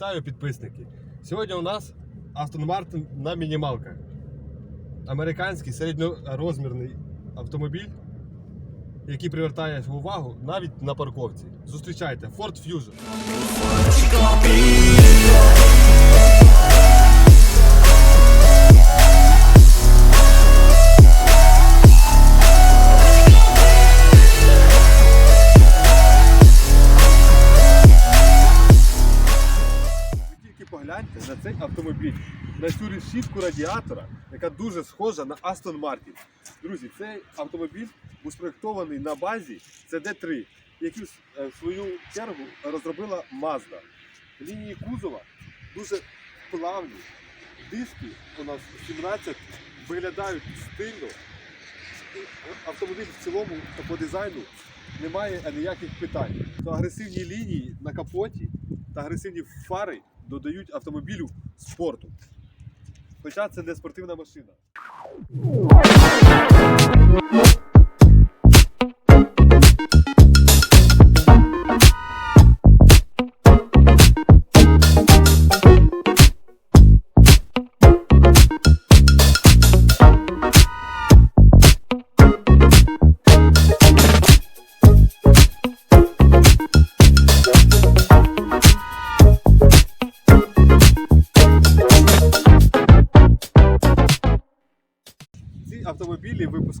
Вітаю підписники! Сьогодні у нас Aston Martin на мінімалках. Американський середньорозмірний автомобіль, який привертає увагу навіть на парковці. Зустрічайте Ford Fusion. На цей автомобіль, на цю решітку радіатора, яка дуже схожа на Aston Martin. Друзі, цей автомобіль був спроєктований на базі CD3, який е, в свою чергу розробила Mazda. Лінії кузова дуже плавні. Диски у нас 17 виглядають стильно. Автомобіль в цілому по дизайну немає ніяких питань. Агресивні лінії на капоті та агресивні фари додають автомобілю спорту. Хоча це не спортивна машина.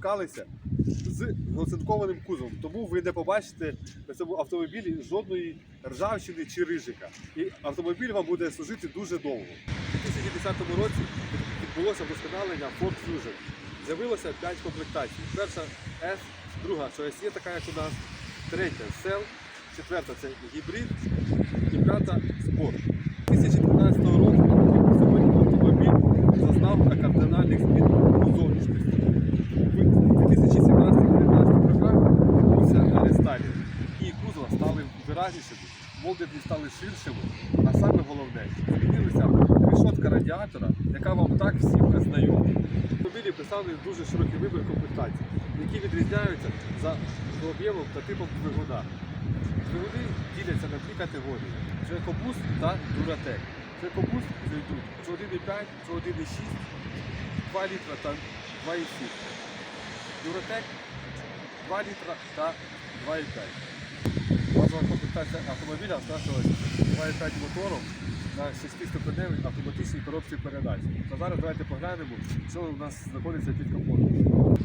Випускалися з оцинкованим кузовом, тому ви не побачите на цьому автомобілі жодної ржавчини чи рижика. І автомобіль вам буде служити дуже довго. У 2010 році відбулося вдосконалення Ford Fusion. З'явилося 5 комплектацій. Перша S, друга, є така, як у нас, третя Cell, четверта це гібрид і п'ята спорт. Стали ширшими, а саме головне, змінилася решотка радіатора, яка вам так всім знайома. Автомобілі представлені дуже широкий вибір комплектацій, які відрізняються за об'ємом та типом двигуна. Двигуни діляться на дві категорії: це екобус та дуратек. Це екобус це йдуть це 1,5, це 1,6, 2 літра та 2,7. Дуратек 2 літра та 2,5. Комплектація автомобіля оснащувалася 2,5 мотором на 6-ступеневій автоматичній коробці передач. То зараз давайте поглянемо, що у нас знаходиться під капотом.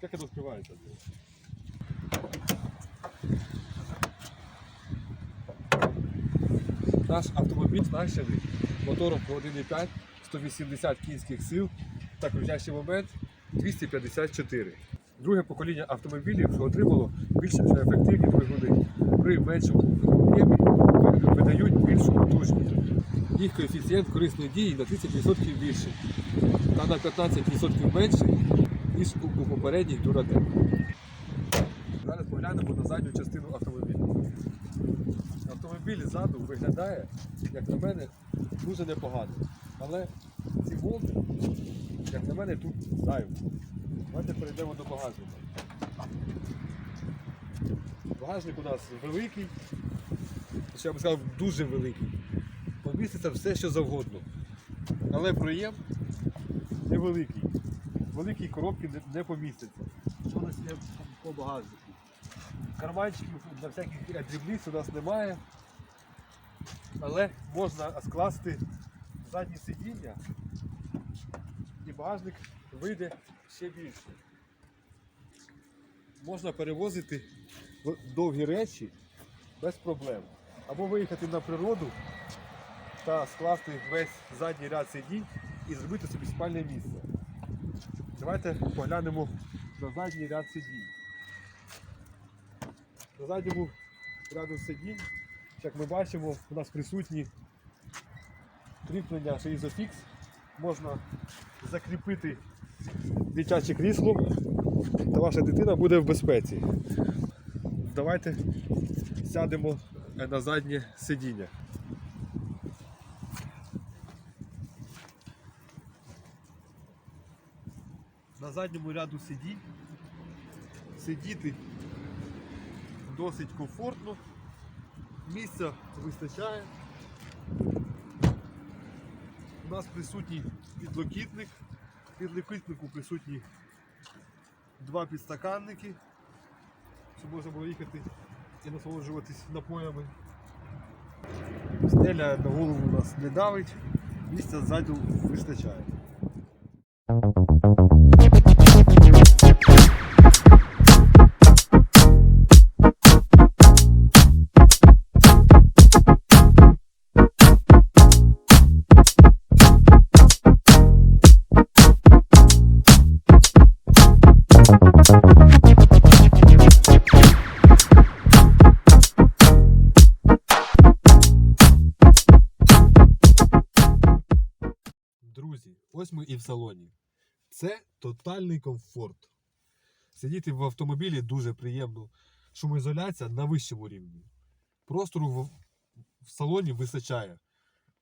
Как это открывается? Наш автомобіль оснащений мотором по 1,5, 180 кінських сил та крутящий момент 254. Друге покоління автомобілів отримало більш ефективні двигуни. При меншому об'ємі видають більшу потужність. Їх коефіцієнт корисної дії на 30% більший та на 15% менший, ніж у попередніх дуратек. Зараз поглянемо на задню частину автомобіля. Автомобіль ззаду виглядає, як на мене, дуже непогано. Але ці молди, як на мене, тут зайві. Давайте перейдемо до багажника. Багажник у нас великий, я б сказав, дуже великий. Поміститься все, що завгодно. Але проєм невеликий. Великі коробки не, помістяться. Що у нас є по багажнику? Карманчиків для всяких дрібниць у нас немає. Але можна скласти задні сидіння і багажник вийде ще більше. Можна перевозити довгі речі без проблем. Або виїхати на природу та скласти весь задній ряд сидінь і зробити собі спальне місце. Давайте поглянемо на задній ряд сидінь. На задньому ряду сидінь, як ми бачимо, у нас присутні кріплення Isofix. Можна закріпити дитяче крісло, та ваша дитина буде в безпеці. Давайте сядемо на заднє сидіння. на задньому ряду сидінь. Сидіти досить комфортно. Місця вистачає. У нас присутній підлокітник. Підлокітнику присутні два підстаканники, щоб можна було їхати і насолоджуватись напоями. Стеля на голову у нас не давить, місця ззаду вистачає. Друзі, ось ми і в салоні. Це тотальний комфорт. Сидіти в автомобілі дуже приємно. Шумоізоляція на вищому рівні. Простору в, в салоні вистачає.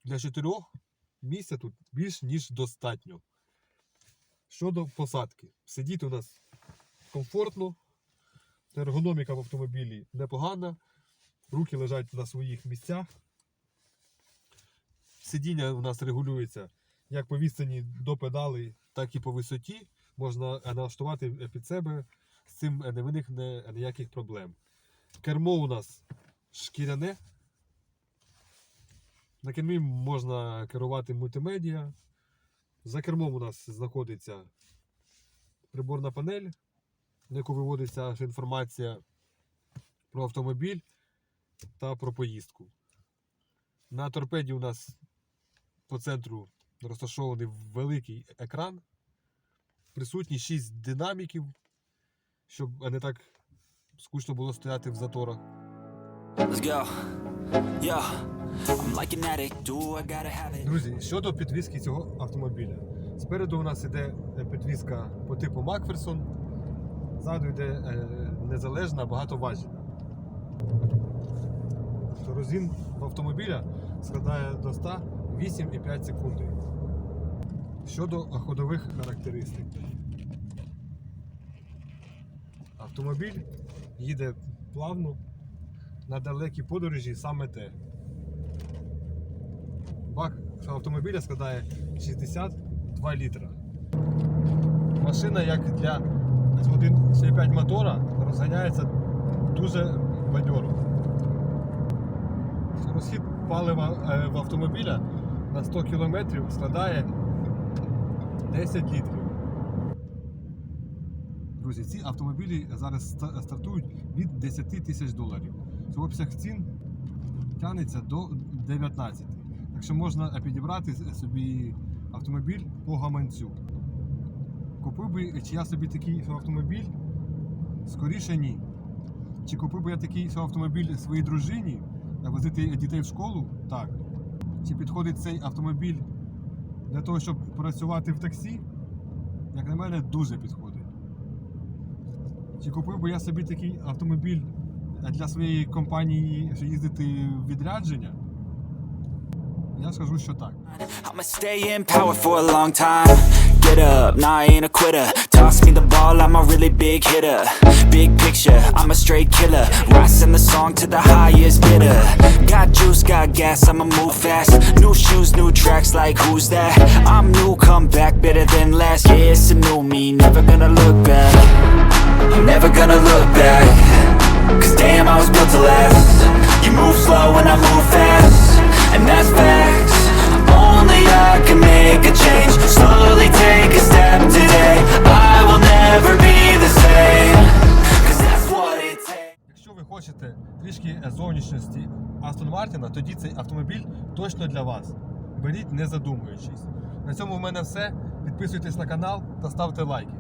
Для чотирьох місця тут більш ніж достатньо. Щодо посадки, сидіти у нас комфортно, ергономіка в автомобілі непогана, руки лежать на своїх місцях. Сидіння у нас регулюється як по відстані до педалей, так і по висоті. Можна е, налаштувати під себе. З цим е, не виникне ніяких проблем. Кермо у нас шкіряне. На кермі можна керувати мультимедіа. За кермом у нас знаходиться приборна панель, на яку виводиться інформація про автомобіль та про поїздку. На торпеді у нас по центру розташований великий екран. Присутні 6 динаміків, щоб не так скучно було стояти в заторах. Друзі, щодо підвіски цього автомобіля. Спереду у нас іде е, підвіска по типу Макферсон, ззаду йде е, незалежна багатоважільна. Розгін в автомобіля складає до 100 8,5 секунди. Щодо ходових характеристик. Автомобіль їде плавно, на далекій подорожі саме те. Бак автомобіля складає 62 літра. Машина, як для 1,5 мотора, розганяється дуже бадьоро. Розхід палива е, в автомобіля на 100 км складає 10 літрів. Друзі, ці автомобілі зараз стартують від 10 тисяч доларів. Це обсяг цін тягнеться до 19. Так що можна підібрати собі автомобіль по гаманцю. Купив би чи я собі такий автомобіль? Скоріше ні. Чи купив би я такий автомобіль своїй дружині, возити дітей в школу? Так. Чи підходить цей автомобіль для того, щоб працювати в таксі? Як на мене, дуже підходить. Чи купив би я собі такий автомобіль для своєї компанії, щоб їздити в відрядження? Я скажу, що так. I'ma stay in power for a long time. Get up, nah, I ain't a quitter. Toss me the ball, I'm a really big hitter. Big picture, I'm a straight killer. Rising the song to the highest bidder. Got juice, got gas, I'ma move fast. New shoes, new tracks, like who's that? I'm new, come back better than last. Yeah, it's a new хочете трішки е, зовнішності Астон Мартіна, тоді цей автомобіль точно для вас. Беріть, не задумуючись. На цьому в мене все. Підписуйтесь на канал та ставте лайки.